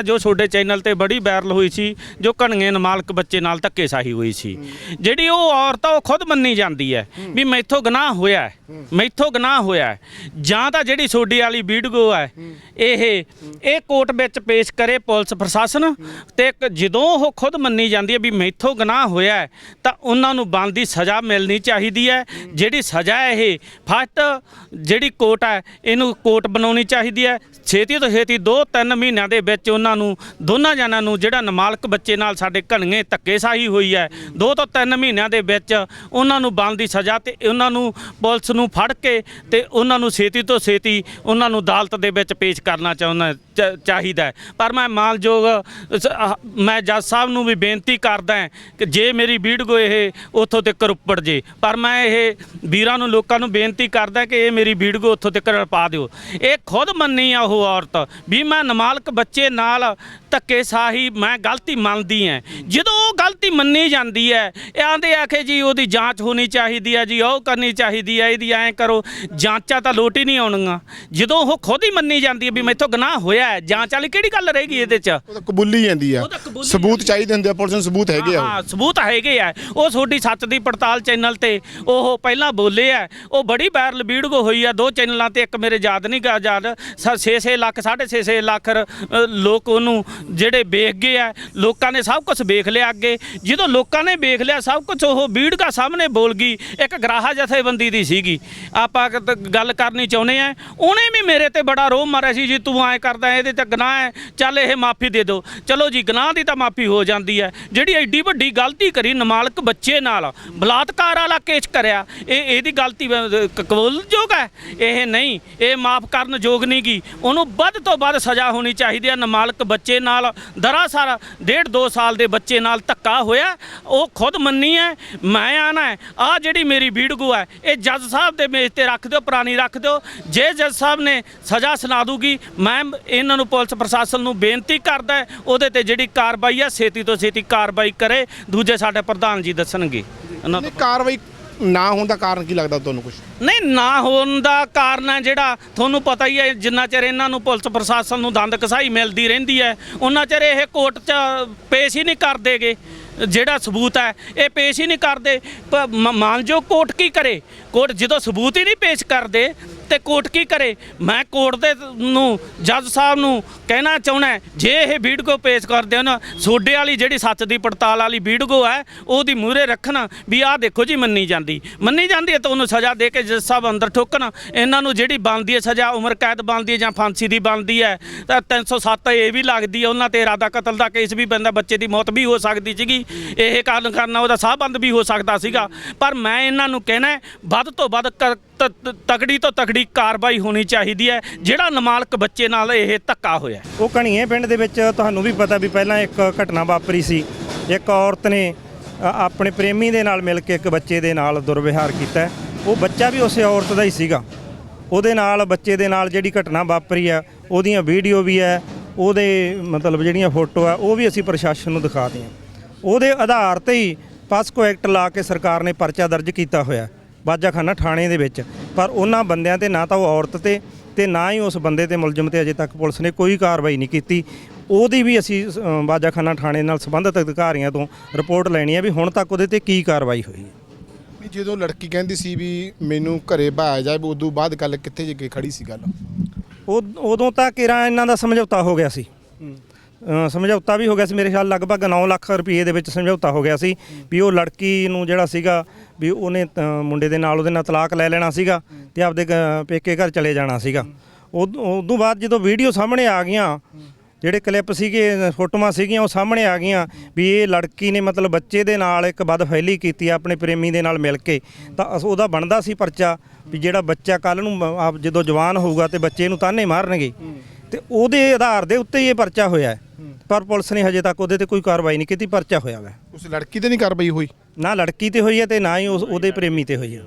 ਜੋ ਤੁਹਾਡੇ ਚੈਨਲ ਤੇ ਬੜੀ ਵਾਇਰਲ ਹੋਈ ਸੀ ਜੋ ਕਣਗੇ ਨਮਾਲਕ ਬੱਚੇ ਨਾਲ ਧੱਕੇਸ਼ਾਹੀ ਹੋਈ ਸੀ। ਜਿਹੜੀ ਉਹ ਔਰਤ ਆ ਉਹ ਖੁਦ ਮੰਨੀ ਜਾਂਦੀ ਹੈ ਵੀ ਮੈਥੋਂ ਗੁਨਾਹ ਹੋਇਆ ਮੈਥੋਂ ਗੁਨਾਹ ਹੋਇਆ ਜਾਂ ਤਾਂ ਜਿਹੜੀ ਤੁਹਾਡੀ ਵਾਲੀ ਵੀਡੀਓ ਹੈ ਇਹ ਇਹ ਕੋਰਟ ਵਿੱਚ ਪੇਸ਼ ਕਰੇ ਪੁਲਿਸ ਪ੍ਰਸ਼ਾਸਨ ਤੇ ਜਦੋਂ ਉਹ ਖੁਦ ਮੰਨੀ ਜਾਂਦੀ ਹੈ ਵੀ ਮੈਥੋਂ ਗੁਨਾਹ ਹੋਇਆ ਤਾਂ ਉਹਨਾਂ ਨੂੰ ਬਣਦੀ ਸਜ਼ਾ ਮਿਲਣੀ ਚਾਹੀਦੀ ਹੈ। ਜਿਹੜੀ ਸਜ਼ਾ ਹੈ ਇਹ ਫਸਟ ਜਿਹੜੀ ਕੋਰਟ ਹੈ ਇਹਨੂੰ ਕੋਰਟ ਬਣਾਉਣੀ ਚਾਹੀਦੀ ਹੈ। ਛੇਤੀ ਤੋਂ ਛੇਤੀ 2-3 ਮਹੀਨਿਆਂ ਦੇ ਵਿੱਚ ਉਹਨਾਂ ਨੂੰ, ਦੋਨਾਂ ਜਣਾਂ ਨੂੰ ਜਿਹੜਾ ਨਮਾਲਕ ਬੱਚੇ ਨਾਲ ਸਾਡੇ ਘਣਗੇ ਧੱਕੇਸ਼ਾਹੀ ਹੋਈ ਹੈ, ਦੋ ਤੋਂ ਤਿੰਨ ਮਹੀਨਿਆਂ ਦੇ ਵਿੱਚ ਉਹਨਾਂ ਨੂੰ ਬਣਦੀ ਸਜ਼ਾ ਤੇ ਉਹਨਾਂ ਨੂੰ ਪੁਲਿਸ ਨੂੰ ਫੜ ਕੇ ਤੇ ਉਹਨਾਂ ਨੂੰ ਛੇਤੀ ਤੋਂ ਛੇਤੀ ਉਹਨਾਂ ਨੂੰ ਅਦਾਲਤ ਦੇ ਵਿੱਚ ਪੇਸ਼ ਕਰਨਾ ਚਾਹੁੰਦਾ ਚਾਹੀਦਾ ਪਰ ਮੈਂ ਮਾਲਯੋਗ ਮੈਂ ਜੱਜ ਸਾਹਿਬ ਨੂੰ ਵੀ ਬੇਨਤੀ ਕਰਦਾ ਕਿ ਜੇ ਮੇਰੀ ਵੀਡੀਓ ਇਹ ਉੱਥੋਂ ਤੱਕ ਉੱਪੜ ਜੇ, ਪਰ ਮੈਂ ਇਹ ਵੀਰਾਂ ਨੂੰ, ਲੋਕਾਂ ਨੂੰ ਬੇਨਤੀ ਕਰਦਾ ਕਿ ਇਹ ਮੇਰੀ ਵੀਡੀਓ ਉੱਥੋਂ ਤੱਕ ਪਾ ਦਿਓ। ਇਹ ਖੁਦ ਮੰਨੀ ਆ ਉਹ ਔਰਤ ਵੀ ਮੈਂ ਨਮਾਲਕ ਬੱਚੇ ਨਾਲ ਧੱਕੇ ਸਾਹੀ ਮੈਂ ਗਲਤੀ ਮੰਨਦੀ ਹਾਂ ਜਦੋਂ ਗਲਤੀ ਮੰਨੀ ਜਾਂਦੀ ਹੈ। ਆਂਦੇ ਆਖੇ ਜੀ ਉਹਦੀ ਜਾਂਚ ਹੋਣੀ ਚਾਹੀਦੀ ਹੈ ਜੀ ਉਹ ਕਰਨੀ ਚਾਹੀਦੀ ਹੈ ਇਹਦੀ ਐਂ ਕਰੋ। ਜਾਂਚਾਂ ਤਾਂ ਲੋਟ ਹੀ ਨਹੀਂ ਆਉਣੀਆਂ ਜਦੋਂ ਉਹ ਖੁਦ ਹੀ ਮੰਨੀ ਜਾਂਦੀ ਹੈ ਵੀ ਮੈਥੋਂ ਗੁਨਾਹ ਹੋਇਆ ਹੈ ਜਾਂਚ ਵਾਲੀ ਕਿਹੜੀ ਗੱਲ ਰਹੇਗੀ ਇਹਦੇ 'ਚ? ਉਹ ਤਾਂ ਕਬੂਲੀ ਜਾਂਦੀ ਆ। ਉਹ ਤਾਂ ਕਬੂਲੀ ਸਬੂਤ ਚਾਹੀਦੇ ਹੁੰਦੇ ਆ ਪੁਲਿਸ ਨੂੰ ਸਬੂਤ ਹੈਗੇ ਆ। ਹਾਂ ਸਬੂਤ ਹੈਗੇ ਆ। ਉਹ ਤੁਹਾਡੀ ਸੱਚ ਦੀ ਪੜਤਾਲ ਚੈਨਲ ਤੇ ਉਹ ਪਹਿਲਾਂ ਬੋਲੇ ਆ। ਉਹ ਬੜੀ ਵਾਇਰਲ ਵੀਡੀਓ ਹੋਈ ਆ ਦੋ ਚੈਨਲਾਂ ਤੇ ਇੱਕ ਮੇਰੇ ਯਾਦ ਨਹੀਂ ਗਾ ਯਾਦ। 6-6 ਲੱਖ 6.5 ਲੱਖ ਲੋਕ ਉਹਨੂੰ ਜਿਹੜੇ ਵੇਖ ਗਏ ਆ ਲੋਕਾਂ ਨੇ ਸਭ ਕੁਝ ਵੇਖ ਲਿਆ ਅੱਗੇ। ਜਦੋਂ ਲੋਕਾਂ ਨੇ ਵੇਖ ਲਿਆ ਸਭ ਕੁਝ ਉਹ ਬੀੜਕਾ ਸਾਹਮਣੇ ਬੋਲ ਗਈ ਇੱਕ ਗਰਾਹਾ ਜਥੇਬੰਦੀ ਦੀ ਸੀਗੀ। ਆਪਾਂ ਗੱਲ ਕਰਨੀ ਚਾਹੁੰਦੇ ਆ ਉਹਨੇ ਵੀ ਮੇਰੇ ਤੇ ਬੜਾ ਰੋਹ ਮਾਰਿਆ ਸੀ ਜੀ ਤੂੰ ਐ ਕਰਦਾ ਇਹਦੇ ਤੇ ਗੁਨਾਹ ਹੈ ਚੱਲ ਇਹ ਮਾਫੀ ਦੇ ਦਿਓ। ਚਲੋ ਜੀ ਗੁਨਾਹ ਦੀ ਤਾਂ ਮਾਫੀ ਹੋ ਜਾਂਦੀ ਹੈ। ਜਿਹੜੀ ਐਡੀ ਵੱਡੀ ਗਲਤੀ ਕਰੀ ਨਮਾਲਕ ਬੱਚੇ ਨਾਲ ਬਲਾਤਕਾਰ ਵਾਲਾ ਕੇਸ ਕਰਿਆ ਇਹ ਇਹਦੀ ਗਲਤੀ ਅ, ਕਬੂਲਯੋਗ ਹੈ? ਇਹ ਨਹੀਂ ਇਹ ਮਾਫ ਕਰਨ ਯੋਗ ਨਹੀਂ ਗੀ। ਉਹਨੂੰ ਵੱਧ ਤੋਂ ਵੱਧ ਸਜ਼ਾ ਹੋਣੀ ਚਾਹੀਦੀ ਹੈ ਨਮਾਲਕ ਬੱਚੇ ਨਾਲ। ਦਰਾਸਰ ਡੇਢ ਦੋ ਸਾਲ ਦੇ ਬੱਚੇ ਨਾਲ ਧੱਕਾ ਹੋਇਆ, ਉਹ ਖੁਦ ਮੰਨੀ ਹੈ ਮੈਂ ਆਣਾ ਹੈ ਆ ਜਿਹੜੀ ਮੇਰੀ ਵੀਡੀਓ ਹੈ ਇਹ ਜੱਜ ਸਾਹਿਬ ਦੇ ਮੇਜ਼ ਤੇ ਰੱਖ ਦਿਓ, ਪੁਰਾਣੀ ਰੱਖ ਦਿਓ, ਜੇ ਜੱਜ ਸਾਹਿਬ ਨੇ ਸਜ਼ਾ ਸੁਣਾ ਦੂਗੀ, ਮੈਂ ਇਹਨਾਂ ਨੂੰ ਪੁਲਿਸ ਪ੍ਰਸ਼ਾਸਨ ਨੂੰ ਬੇਨਤੀ ਕਰਦਾ ਉਹਦੇ ਤੇ ਜਿਹੜੀ ਕਾਰਵਾਈ ਆ ਛੇਤੀ ਤੋਂ ਛੇਤੀ ਕਾਰਵਾਈ ਕਰੇ, ਦੂਜੇ ਸਾਡੇ ਪ੍ਰਧਾਨ ਜੀ ਦੱਸਣਗੇ। ਉਹਨਾਂ ਤੋਂ ਕਾਰਵਾਈ ਨਾ ਹੋਣ ਦਾ ਕਾਰਨ ਕੀ ਲੱਗਦਾ ਤੁਹਾਨੂੰ ਕੁਝ ਨਹੀਂ, ਨਾ ਹੋਣ ਦਾ ਕਾਰਨ ਹੈ ਜਿਹੜਾ ਤੁਹਾਨੂੰ ਪਤਾ ਹੀ ਹੈ, ਜਿੰਨਾ ਚਿਰ ਇਹਨਾਂ ਨੂੰ ਪੁਲਿਸ ਪ੍ਰਸ਼ਾਸਨ ਨੂੰ ਦੰਦ ਕਸਾਈ ਮਿਲਦੀ ਰਹਿੰਦੀ ਹੈ, ਉਹਨਾਂ ਚਿਰ ਇਹ ਕੋਰਟ 'ਚ ਪੇਸ਼ ਹੀ ਨਹੀਂ ਕਰਦੇਗੇ ਜਿਹੜਾ ਸਬੂਤ ਹੈ, ਇਹ ਪੇਸ਼ ਹੀ ਨਹੀਂ ਕਰਦੇ। ਪ- ਮ- ਕੋਰਟ ਕੀ ਕਰੇ? ਕੋਰਟ ਜਦੋਂ ਸਬੂਤ ਹੀ ਨਹੀਂ ਪੇਸ਼ ਕਰਦੇ ਤੇ ਕੋਰਟ ਕੀ ਕਰੇ? ਮੈਂ ਕੋਰਟ ਦੇ ਨੂੰ, ਜੱਜ ਸਾਹਿਬ ਨੂੰ ਕਹਿਣਾ ਚਾਹੁੰਦਾ ਜੇ ਇਹ ਵੀਡੀਓ ਪੇਸ਼ ਕਰਦੇ ਹੋ ਨਾ ਸੋਡੇ ਵਾਲੀ ਜਿਹੜੀ ਸੱਚ ਦੀ ਪੜਤਾਲ ਵਾਲੀ ਵੀਡੀਓ ਹੈ, ਉਹਦੀ ਮੂਹਰੇ ਰੱਖਣਾ ਵੀ ਆਹ ਦੇਖੋ ਜੀ ਮੰਨੀ ਜਾਂਦੀ। ਮੰਨੀ ਜਾਂਦੀ ਹੈ ਤਾਂ ਉਹਨੂੰ ਸਜ਼ਾ ਦੇ ਕੇ ਜੱਜ ਸਾਹਿਬ ਅੰਦਰ ਠੋਕਣ। ਇਹਨਾਂ ਨੂੰ ਜਿਹੜੀ ਬਣਦੀ ਹੈ ਸਜ਼ਾ, ਉਮਰ ਕੈਦ ਬਣਦੀ ਹੈ ਜਾਂ ਫਾਂਸੀ ਦੀ ਬਣਦੀ ਹੈ, ਤਾਂ 307 ਇਹ ਵੀ ਲੱਗਦੀ ਹੈ, ਉਹਨਾਂ ਤੇ ਇਰਾਦਾ ਕਤਲ ਦਾ ਕੇਸ ਵੀ ਪੈਂਦਾ, ਬੱਚੇ ਦੀ ਮੌਤ ਵੀ ਹੋ ਸਕਦੀ ਸੀਗੀ। ਇਹ ਕਾਰਨ ਕਰਨਾ ਉਹਦਾ ਸਾਹਬੰਦ ਵੀ ਹੋ ਸਕਦਾ ਸੀਗਾ। ਪਰ ਮੈਂ ਇਹਨਾਂ ਨੂੰ ਕਹਿਣਾ ਵੱਧ ਤੋਂ ਵੱਧ ਕ- ਤ- ਤ- ਤਕੜੀ ਤੋਂ ਕਾਰਵਾਈ ਹੋਣੀ ਚਾਹੀਦੀ ਹੈ, ਜਿਹੜਾ ਨਮਾਲਕ ਬੱਚੇ ਨਾਲ ਇਹ ਧੱਕਾ ਹੋਇਆ ਉਹ ਕਣੀਏ ਪਿੰਡ ਦੇ ਵਿੱਚ ਤੁਹਾਨੂੰ ਵੀ ਪਤਾ ਵੀ ਪਹਿਲਾਂ ਇੱਕ ਘਟਨਾ ਵਾਪਰੀ ਸੀ। ਇੱਕ ਔਰਤ ਨੇ ਆਪਣੇ ਪ੍ਰੇਮੀ ਦੇ ਨਾਲ ਮਿਲ ਕੇ ਇੱਕ ਬੱਚੇ ਦੇ ਨਾਲ ਦੁਰਵਿਹਾਰ ਕੀਤਾ। ਉਹ ਬੱਚਾ ਵੀ ਉਸੇ ਔਰਤ ਦਾ ਹੀ ਸੀਗਾ। ਉਹਦੇ ਨਾਲ, ਬੱਚੇ ਦੇ ਨਾਲ ਜਿਹੜੀ ਘਟਨਾ ਵਾਪਰੀ ਆ ਉਹਦੀਆਂ ਵੀਡੀਓ ਵੀ ਹੈ, ਉਹਦੇ ਮਤਲਬ ਜਿਹੜੀਆਂ ਫੋਟੋ ਆ, ਉਹ ਵੀ ਅਸੀਂ ਪ੍ਰਸ਼ਾਸਨ ਨੂੰ ਦਿਖਾਦੇ ਹਾਂ ਉਹਦੇ ਆਧਾਰ ਤੇ ਹੀ ਪਾਸਕੋ ਐਕਟ ਲਾ ਕੇ ਸਰਕਾਰ ਨੇ ਪਰਚਾ ਦਰਜ ਕੀਤਾ ਹੋਇਆ। ਬਾਜਾਖਾਨਾ ਥਾਣੇ ਦੇ ਵਿੱਚ। ਪਰ ਉਹਨਾਂ ਬੰਦਿਆਂ ਤੇ ਨਾ ਤਾਂ ਉਹ ਔਰਤ ਤੇ ਤੇ ਨਾ ਹੀ ਉਸ ਬੰਦੇ ਤੇ ਮੁਲਜ਼ਮ ਤੇ ਅਜੇ ਤੱਕ ਪੁਲਿਸ ਨੇ ਕੋਈ ਕਾਰਵਾਈ ਨਹੀਂ ਕੀਤੀ। ਉਹਦੀ ਵੀ ਅਸੀਂ ਬਾਜਾਖਾਨਾ ਥਾਣੇ ਨਾਲ ਸੰਬੰਧਿਤ ਅਧਿਕਾਰੀਆਂ ਤੋਂ ਰਿਪੋਰਟ ਲੈਣੀ ਹੈ ਵੀ ਹੁਣ ਤੱਕ ਉਹਦੇ ਤੇ ਕੀ ਕਾਰਵਾਈ ਹੋਈ। ਹੈ ਵੀ ਜਦੋਂ ਲੜਕੀ ਕਹਿੰਦੀ ਸੀ ਵੀ ਮੈਨੂੰ ਘਰੇ ਬਾਇਆ ਜਾਏ ਉਦੋਂ ਬਾਅਦ ਗੱਲ ਕਿੱਥੇ ਜੇ ਖੜੀ ਸੀ ਗੱਲ? ਉਹ ਉਦੋਂ ਤੱਕ ਇਰਾਂ ਇਹਨਾਂ ਦਾ ਸਮਝੌਤਾ ਹੋ ਗਿਆ ਸੀ। ਅ, ਸਮਝੌਤਾ ਵੀ ਹੋ ਗਿਆ ਸੀ ਮੇਰੇ ਖਿਆਲ ਲਗਭਗ 9 ਲੱਖ ਰੁਪਏ ਦੇ ਵਿੱਚ ਸਮਝੌਤਾ ਹੋ ਗਿਆ ਸੀ ਵੀ ਉਹ ਲੜਕੀ ਨੂੰ ਜਿਹੜਾ ਸੀਗਾ ਵੀ ਉਹਨੇ ਅ, ਮੁੰਡੇ ਦੇ ਨਾਲ ਉਹਦੇ ਨਾਲ ਤਲਾਕ ਲੈ ਲੈਣਾ ਸੀਗਾ ਤੇ ਆਪਦੇ ਕ- ਪੇਕੇ ਘਰ ਚਲੇ ਜਾਣਾ ਸੀਗਾ। ਉਦ- ਉਦੋਂ ਬਾਅਦ ਜਦੋਂ ਵੀਡੀਓ ਸਾਹਮਣੇ ਆ ਗਈਆਂ ਜਿਹੜੇ ਕਲਿੱਪ ਸੀਗੇ ਫੋਟੋਆਂ ਸੀਗੀਆਂ ਉਹ ਸਾਹਮਣੇ ਆ ਗਈਆਂ ਵੀ ਇਹ ਲੜਕੀ ਨੇ ਮਤਲਬ ਬੱਚੇ ਦੇ ਨਾਲ ਇੱਕ ਬਦਫੈਲੀ ਕੀਤੀ ਆ ਆਪਣੇ ਪ੍ਰੇਮੀ ਦੇ ਨਾਲ ਮਿਲ ਕੇ ਤਾਂ ਅਸ- ਉਹਦਾ ਬਣਦਾ ਸੀ ਪਰਚਾ ਵੀ ਜਿਹੜਾ ਬੱਚਾ ਕੱਲ ਨੂੰ ਮ- ਆਪ ਜਦੋਂ ਜਵਾਨ ਹੋਊਗਾ ਤੇ ਬੱਚੇ ਨੂੰ ਤਾਨੇ ਮਾਰਨਗੇ। ਤੇ ਉਹਦੇ ਆਧਾਰ ਦੇ ਉੱਤੇ ਹੀ ਇਹ ਪਰਚਾ ਹੋਇਆ ਹੈ। ਪਰ ਪੁਲਿਸ ਨੇ ਹਜੇ ਤੱਕ ਉਹਦੇ ਤੇ ਕੋਈ ਕਾਰਵਾਈ ਨਹੀਂ ਕੀਤੀ ਪਰਚਾ ਹੋਇਆ ਵਾ। ਉਸ ਲੜਕੀ ਤੇ ਨਹੀਂ ਕਾਰਵਾਈ ਹੋਈ? ਨਾ ਲੜਕੀ ਤੇ ਹੋਈ ਹੈ ਤੇ ਨਾ ਹੀ ਉਸ ਉਹਦੇ ਪ੍ਰੇਮੀ ਤੇ ਹੋਈ ਹੈ।